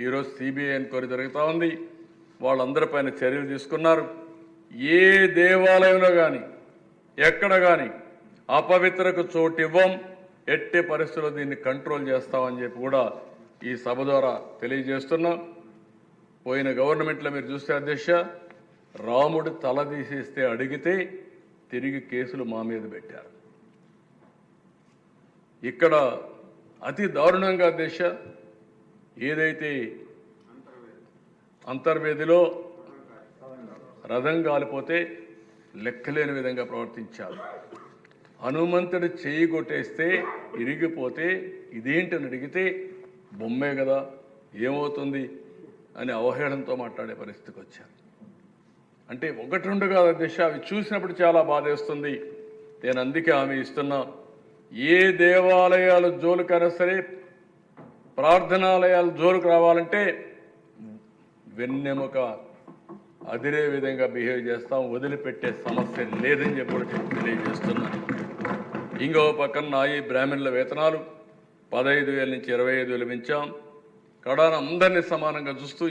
ఈరోజు CBI enquiry జరుగుతూ ఉంది. వాళ్ళందరిపైన చర్యలు తీసుకున్నారు. ఏ దేవాలయంలో కానీ ఎక్కడ కానీ అపవిత్రకు చోటు ఇవ్వం ఎట్టి పరిస్థితుల్లో దీన్ని కంట్రోల్ చేస్తామని చెప్పి కూడా ఈ సభ ద్వారా తెలియజేస్తున్నాం. పోయిన గవర్నమెంట్లో మీరు చూస్తే అధ్యక్ష రాముడు తల తీసేస్తే అడిగితే తిరిగి కేసులు మా మీద పెట్టారు. ఇక్కడ అతి దారుణంగా అధ్యక్ష ఏదైతే అంతర్వేదిలో రథం కాలిపోతే లెక్కలేని విధంగా ప్రవర్తించారు హనుమంతుడు చేయి కొట్టేస్తే ఇరిగిపోతే ఇదేంటని అడిగితే బొమ్మే కదా ఏమవుతుంది అని అవహేళనతో మాట్లాడే పరిస్థితికి వచ్చారు. అంటే ఒకటి రెండు కాదు దిశ అవి చూసినప్పుడు చాలా బాధేస్తుంది నేను అందుకే ఆమె ఇస్తున్నా. ఏ దేవాలయాలు జోలికైనా సరే ప్రార్థనాలయాలు జోరుకు రావాలంటే వెన్నెముక అదిరే విధంగా బిహేవ్ చేస్తాం వదిలిపెట్టే సమస్య లేదని చెప్పి తెలియజేస్తున్నాను ఇంకో పక్కన నాయి బ్రాహ్మణుల వేతనాలు పదహైదు వేల నుంచి ఇరవై ఐదు వేలు పెంచాం. కడాన అందరినీ సమానంగా చూస్తూ